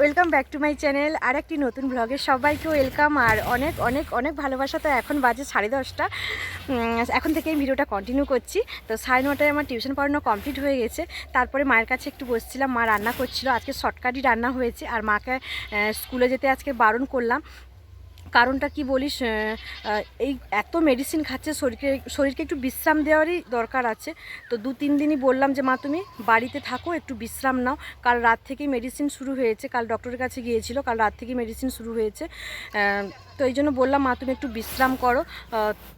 Welcome back to my channel আর একটি নতুন ব্লগে সবাইকে ওয়েলকাম আর অনেক অনেক অনেক ভালোবাসা। তো এখন বাজে সাড়ে দশটা। এখন থেকে এই ভিডিওটা কন্টিনিউ করছি। তো সাড়ে নটায় আমার টিউশন পড়ানো কমপ্লিট হয়ে গেছে। তারপরে মায়ের কাছে একটু বসছিলাম। মা রান্না করছিল। আজকে শর্টকাটই রান্না হয়েছে। আর মাকে স্কুলে যেতে আজকে বারণ করলাম। কারণটা কি বলিস? এই এত মেডিসিন খাচ্ছে, শরীরকে শরীরকে একটু বিশ্রাম দেওয়ারই দরকার আছে। তো দু, তিন দিনই বললাম যে, মা, তুমি বাড়িতে থাকো, একটু বিশ্রাম নাও। কাল রাত থেকেই মেডিসিন শুরু হয়েছে। কাল ডক্টরের কাছে গিয়েছিল, কাল রাত থেকেই মেডিসিন শুরু হয়েছে। তো এই জন্য বললাম, মা, তুমি একটু বিশ্রাম করো।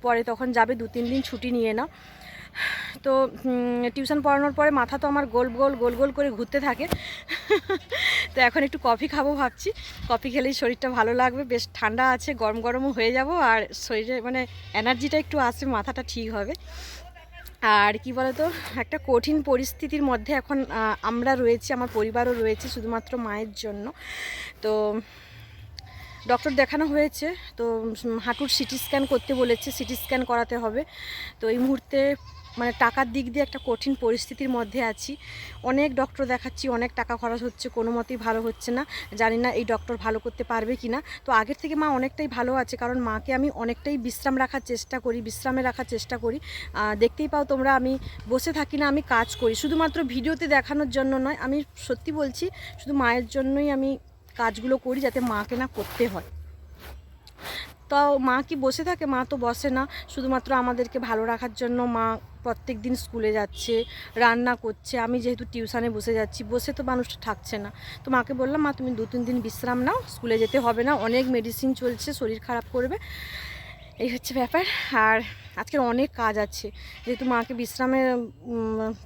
পরে তখন যাবে, দু, তিন দিন ছুটি নিয়ে নাও। তো টিউশন পড়ানোর পরে মাথা তো আমার গোল গোল গোল গোল করে ঘুরতে থাকে। তো এখন একটু কফি খাব ভাবছি। কফি খেলেই শরীরটা ভালো লাগবে। বেশ ঠান্ডা আছে, গরম গরমও হয়ে যাব আর শরীরে মানে এনার্জিটা একটু আসবে মাথাটা ঠিক হবে। আর কি বলতো, একটা কঠিন পরিস্থিতির মধ্যে এখন আমরা রয়েছি, আমার পরিবারও রয়েছে শুধুমাত্র মায়ের জন্য। তো ডক্টর দেখানো হয়েছে, তো হাঁটুর সিটি স্ক্যান করতে বলেছে সিটি স্ক্যান করাতে হবে। তো এই মুহূর্তে মানে টাকার দিক দিয়ে একটা কঠিন পরিস্থিতির মধ্যে আছি। অনেক ডক্টর দেখাচ্ছি, অনেক টাকা খরচ হচ্ছে, কোনো মতেই ভালো হচ্ছে না। জানি না এই ডক্টর ভালো করতে পারবে কি না তো আগের থেকে মা অনেকটাই ভালো আছে, কারণ মাকে আমি অনেকটাই বিশ্রাম রাখার চেষ্টা করি, বিশ্রামে রাখার চেষ্টা করি। দেখতেই পাও তোমরা আমি বসে থাকি না, আমি কাজ করি। শুধুমাত্র ভিডিওতে দেখানোর জন্য নয়, আমি সত্যি বলছি, শুধু মায়ের জন্যই আমি কাজগুলো করি যাতে মাকে না করতে হয়। তাও মা কি বসে থাকে? মা তো বসে না। শুধুমাত্র আমাদেরকে ভালো রাখার জন্য মা প্রত্যেক দিন স্কুলে যাচ্ছে, রান্না করছে, আমি যেহেতু টিউশানে বসে যাচ্ছি, বসে তো মানুষটা থাকছে না। তো মাকে বললাম, মা, তুমি দু তিন দিন বিশ্রাম নাও, স্কুলে যেতে হবে না, অনেক মেডিসিন চলছে, শরীর খারাপ করবে। এই হচ্ছে ব্যাপার। আর আজকের অনেক কাজ আছে। যেহেতু মাকে বিশ্রামে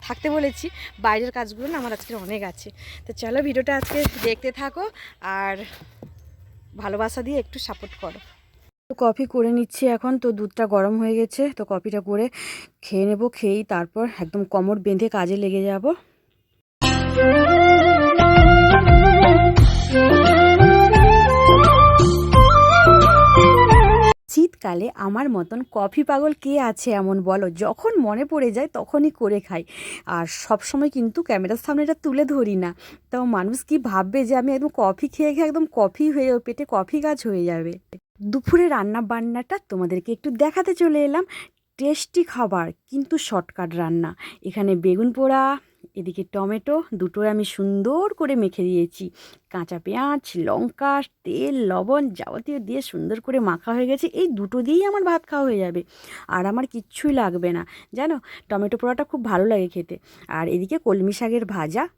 থাকতে বলেছি, বাইরের কাজগুলো না আমার আজকের অনেক আছে। তো চলো, ভিডিওটা আজকে দেখতে থাকো আর ভালোবাসা দিয়ে একটু সাপোর্ট করো। তো কফি করে নিচ্ছি এখন। তো দুধটা গরম হয়ে গেছে, তো কফিটা করে খেয়ে নেব, খেয়েই তারপর একদম কোমর বেঁধে কাজে লেগে যাব। শীতকালে আমার মতন কফি পাগল কে আছে এমন বলো? যখন মনে পড়ে যায় তখনই করে খাই। আর সব সময় কিন্তু ক্যামেরার সামনে এটা তুলে ধরি না। তো মানুষ কি ভাববে যে আমি একদম কফি খেয়ে খেয়ে একদম কফি হয়ে, পেটে কফি গাছ হয়ে যাবে? দুপুরে রান্না বান্নাটা তোমাদেরকে একটু দেখাতে চলে এলাম। টেস্টি খাবার, কিন্তু শর্টকাট রান্না। এখানে বেগুন পোড়া, এদিকে টমেটো, দুটোই আমি সুন্দর করে মেখে দিয়েছি। কাঁচা পেঁয়াজ, লঙ্কা, তেল, লবণ যাবতীয় দিয়ে সুন্দর করে মাখা হয়ে গেছে। এই দুটো দিয়েই আমার ভাত খাওয়া হয়ে যাবে। আর আমার কিচ্ছুই লাগবে না। জানো, টমেটো পোড়াটা খুব ভালো লাগে খেতে। আর এদিকে কলমি শাকের ভাজা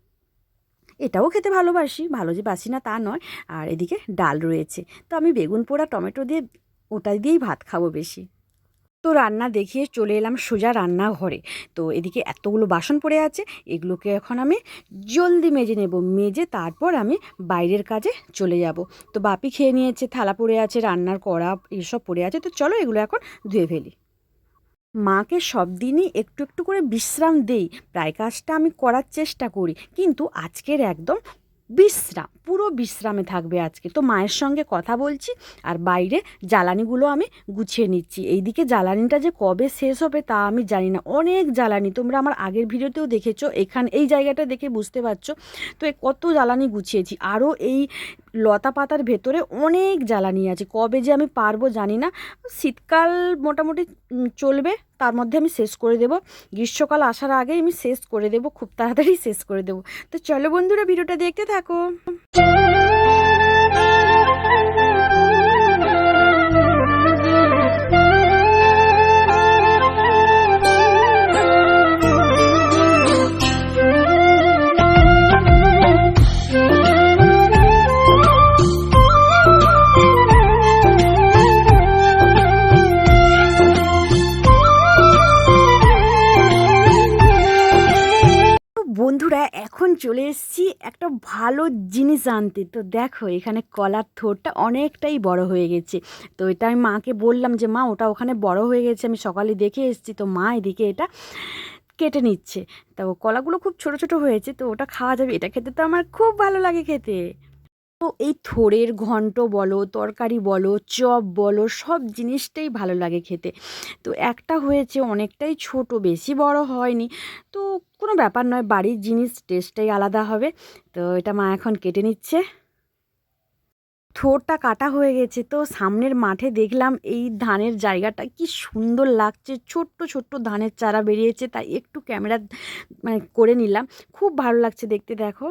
এটাও খেতে ভালোবাসি, ভালো যে বাসি না তা নয়। আর এদিকে ডাল রয়েছে। তো আমি বেগুন পোড়া, টমেটো দিয়ে ওটা দিয়েই ভাত খাব বেশি। তো রান্না দেখিয়ে চলে এলাম সোজা রান্নাঘরে। তো এদিকে এতগুলো বাসন পড়ে আছে, এগুলোকে এখন আমি জলদি মেজে নেব। মেজে তারপর আমি বাইরের কাজে চলে যাব। তো বাপি খেয়ে নিয়েছে, থালা পড়ে আছে, রান্নার কড়া এসব পড়ে আছে। তো চলো এগুলো এখন ধুয়ে ফেলি। মাকে সব দিনই একটু একটু করে বিশ্রাম দেই। প্রায় কাজটা আমি করার চেষ্টা করি। কিন্তু আজকের একদম বিশ্রাম, পুরো বিশ্রামে থাকবে আজকে। তো মায়ের সঙ্গে কথা বলছি আর বাইরে জ্বালানিগুলো আমি গুছিয়ে নিচ্ছি। এইদিকে জ্বালানিটা যে কবে শেষ হবে তা আমি জানি না। অনেক জ্বালানি, তোমরা আমার আগের ভিডিওতেও দেখেছ, এখান, এই জায়গাটা দেখে বুঝতে পারছ। তো কত জ্বালানি গুছিয়েছি। আরও এই লতা পাতার ভেতরে অনেক জ্বালানি আছে। কবে যে আমি পারব জানি না। শীতকাল মোটামুটি চলবে। তার মধ্যে আমি শেষ করে দেব। গ্রীষ্মকাল আসার আগেই আমি শেষ করে দেব, খুব তাড়াতাড়ি শেষ করে দেব। তো চলো বন্ধুরা, ভিডিওটা দেখতে থাকো। ভালো জিনিস আনতে। তো দেখো, এখানে কলার থোরটা অনেকটাই বড় হয়ে গেছে। তো এটা আমি মাকে বললাম যে, মা, ওটা ওখানে বড় হয়ে গেছে, আমি সকালে দেখে এসেছি। তো মা এদিকে এটা কেটে নিচ্ছে। তো কলাগুলো খুব ছোট ছোট হয়েছে, তো ওটা খাওয়া যাবে। এটা খেতে তো আমার খুব ভালো লাগে খেতে। তো এই থোড়ের ঘন্ট বলো, তরকারি বলো, চপ বলো, সব জিনিসটাই ভালো লাগে খেতে। তো একটা হয়েছে অনেকটাই ছোট, বেশি বড় হয়নি। তো কোনো ব্যাপার নয়, বাড়ির জিনিস টেস্টটাই আলাদা হবে। তো এটা মা এখন কেটে নিচ্ছে। থোরটা কাটা হয়ে গেছে, তো সামনের মাঠে দেখলাম এই ধানের জায়গাটা কি সুন্দর লাগছে। ছোট্ট ছোট্ট ধানের চারা বেরিয়েছে, তাই একটু ক্যামেরা মানে করে নিলাম। খুব ভালো লাগছে দেখতে, দেখো।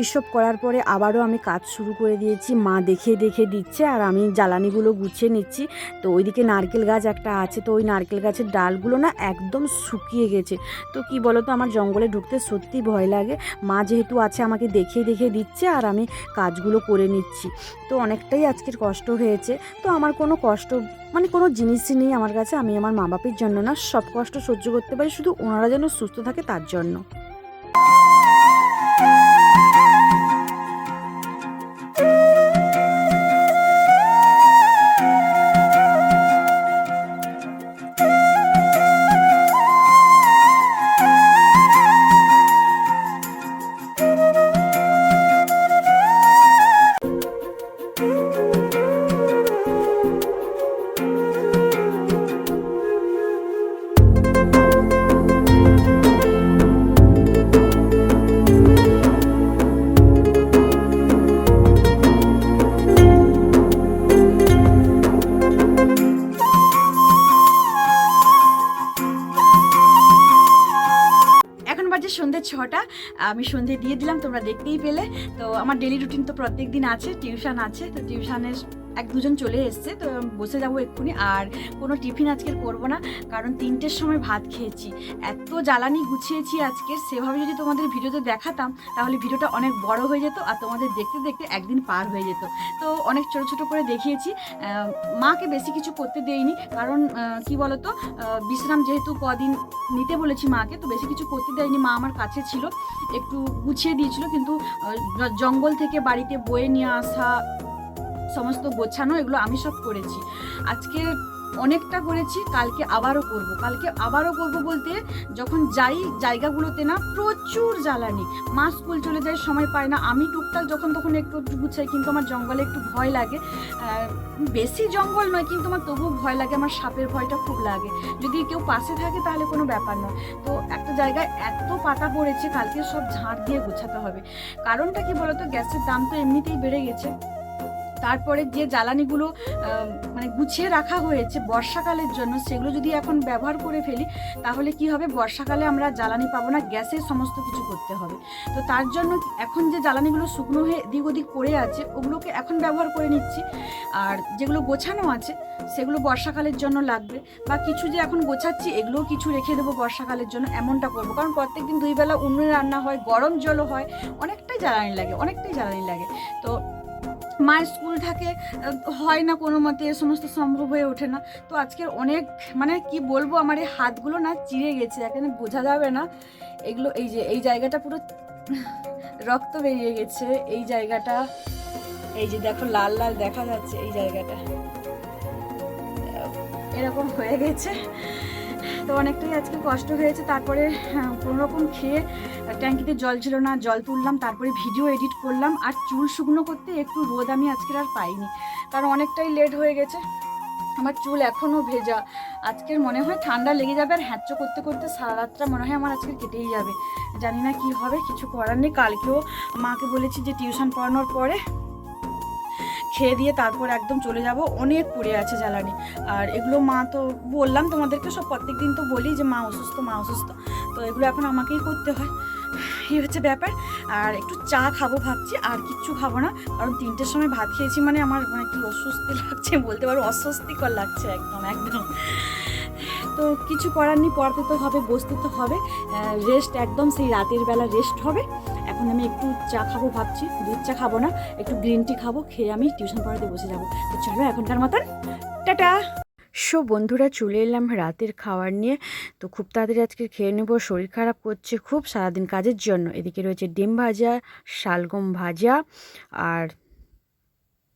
ওইসব করার পরে আবারও আমি কাজ শুরু করে দিয়েছি। মা দেখে দেখে দিচ্ছে আর আমি জ্বালানিগুলো গুছিয়ে নিচ্ছি। তো ওইদিকে নারকেল গাছ একটা আছে, তো ওই নারকেল গাছের ডালগুলো না একদম শুকিয়ে গেছে। তো কি বলো তো আমার জঙ্গলে ঢুকতে সত্যি ভয় লাগে। মা যেহেতু আছে, আমাকে দেখে দেখে দিচ্ছে আর আমি কাজগুলো করে নিচ্ছি। তো অনেকটাই আজকের কষ্ট হয়েছে। তো আমার কোনো কষ্ট মানে কোনো জিনিসই নেই আমার কাছে। আমি আমার মা বাপের জন্য না সব কষ্ট সহ্য করতে পারি। শুধু ওনারা যেন সুস্থ থাকে তার জন্য। সন্ধ্যে ছটা, আমি সন্ধ্যে দিয়ে দিলাম, তোমরা দেখতেই পেলে। তো আমার ডেলি রুটিন তো প্রত্যেক দিন আছে টিউশন আছে, তো টিউশনের এক দুজন চলে এসছে, তো বসে যাব এক্ষুনি। আর কোনো টিফিন আজকের করব না, কারণ তিনটের সময় ভাত খেয়েছি। এত জ্বালানি গুছিয়েছি আজকে, সেভাবে যদি তোমাদের ভিডিওতে দেখাতাম, তাহলে ভিডিওটা অনেক বড় হয়ে যেত আর তোমাদের দেখতে দেখতে একদিন পার হয়ে যেত। তো অনেক ছোট ছোট করে দেখিয়েছি। মাকে বেশি কিছু করতে দেইনি, কারণ কি বলতো বিশ্রাম যেহেতু কদিন নিতে বলেছি মাকে, তো বেশি কিছু করতে দেয়নি। মা আমার কাছে ছিল, একটু গুছিয়ে দিয়েছিল, কিন্তু জঙ্গল থেকে বাড়িতে বয়ে নিয়ে আসা সমস্ত গোছানো, এগুলো আমি সব করেছি। আজকে অনেকটা করেছি, কালকে আবারও করব। কালকে আবারও করব বলতে যখন যাই জায়গাগুলোতে না প্রচুর জ্বালানি। মা স্কুল চলে যায়, সময় পায় না। আমি টুকটাক যখন তখন একটু গুছাই, কিন্তু আমার জঙ্গলে একটু ভয় লাগে। বেশি জঙ্গল নয়, কিন্তু আমার তবুও ভয় লাগে, আমার সাপের ভয়টা খুব লাগে। যদি কেউ পাশে থাকে তাহলে কোনো ব্যাপার নয়। তো একটা জায়গায় এত পাতা পড়েছে, কালকে সব ঝাঁট দিয়ে গোছাতে হবে। কারণটা কি বলতো? গ্যাসের দাম তো এমনিতেই বেড়ে গেছে। তারপরে যে জ্বালানিগুলো মানে গুছিয়ে রাখা হয়েছে বর্ষাকালের জন্য, সেগুলো যদি এখন ব্যবহার করে ফেলি, তাহলে কি হবে? বর্ষাকালে আমরা জ্বালানি পাবো না গ্যাসে সমস্ত কিছু করতে হবে। তো তার জন্য এখন যে জ্বালানিগুলো শুকনো হয়ে দিক ওদিক পড়ে আছে, ওগুলোকে এখন ব্যবহার করে নিচ্ছি। আর যেগুলো গোছানো আছে, সেগুলো বর্ষাকালের জন্য লাগবে। বা কিছু যে এখন গোছাচ্ছি, এগুলোও কিছু রেখে দেবো বর্ষাকালের জন্য, এমনটা করব। কারণ প্রত্যেকদিন দুই বেলা উনুনে রান্না হয়, গরম জলও হয়, অনেকটাই জ্বালানি লাগে, অনেকটাই জ্বালানি লাগে। তো মায়ের স্কুল থাকে হয় না কোনো মতে এ সমস্ত সম্ভব হয়ে ওঠে না। তো আজকের অনেক মানে কি বলব, আমার এই হাতগুলো না চিড়ে গেছে এখানে বোঝা যাবে না। এগুলো এই যে, এই জায়গাটা পুরো রক্ত বেরিয়ে গেছে, এই জায়গাটা, এই যে দেখো লাল লাল দেখা যাচ্ছে এই জায়গাটা। এরকম হয়ে গেছে। তো অনেকটাই আজকে কষ্ট হয়েছে। তারপরে হ্যাঁ, কোনো রকম খেয়ে ট্যাঙ্কিতে জল ছিল না জল তুললাম তারপরে ভিডিও এডিট করলাম আর চুল শুকনো করতে একটু রোদ আমি আজকের আর পাইনি। কারণ অনেকটাই লেট হয়ে গেছে। আমার চুল এখনও ভেজা। আজকের মনে হয় ঠান্ডা লেগে যাবে আর হ্যাঁচো করতে করতে সারা রাতটা মনে হয় আমার আজকে কেটেই যাবে। জানি না কি হবে কিছু করার নেই। কালকেও মাকে বলেছি যে টিউশন পড়ানোর পরে খেয়ে দিয়ে তারপর একদম চলে যাব। অনেক পড়ে আছে জ্বালানি। আর এগুলো মা তো বললাম তোমাদেরকে, সব প্রত্যেক দিন তো বলি যে মা অসুস্থ মা অসুস্থ। তো এগুলো এখন আমাকেই করতে হয়। এই হচ্ছে ব্যাপার। আর একটু চা খাব ভাবছি, আর কিচ্ছু খাব না। কারণ তিনটের সময় ভাত খেয়েছি মানে আমার মানে কি অস্বস্তি লাগছে বলতে পারো, অস্বস্তিকর লাগছে একদম একদম। তো কিছু করার নেই, পড়াতে তো হবে, বসতে তো হবে। রেস্ট একদম সেই রাতের বেলা রেস্ট হবে। এখন আমি একটু চা খাব ভাবছি। দুধ চা খাব না, একটু গ্রিন টি খাব, খেয়ে আমি টিউশন পড়াতে বসে যাব। তো চলো এখনকার মতন, টাটা! সো বন্ধুরা, চলে এলাম রাতের খাবার নিয়ে। তো খুব তাড়াতাড়ি আজকে খেয়ে নেব, শরীর খারাপ করছে খুব সারাদিন কাজের জন্য। এদিকে রয়েছে ডিম ভাজা, শালগম ভাজা আর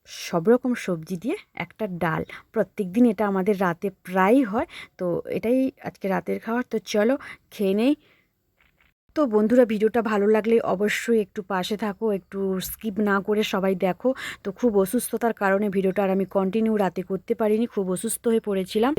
সব রকম সবজি দিয়ে একটা ডাল। প্রত্যেক দিন এটা আমাদের রাতে প্রায়ই হয়, তো এটাই আজকে রাতের খাবার। তো চলো, খেয়ে নেই। তো বন্ধুরা ভিডিওটা ভালো লাগলে অবশ্যই একটু পাশে থাকো, একটু স্কিপ না করে সবাই দেখো। তো খুব অসুস্থতার কারণে ভিডিওটা আর আমি কন্টিনিউ রাতে করতে পারিনি, খুব অসুস্থ হয়ে পড়েছিলাম।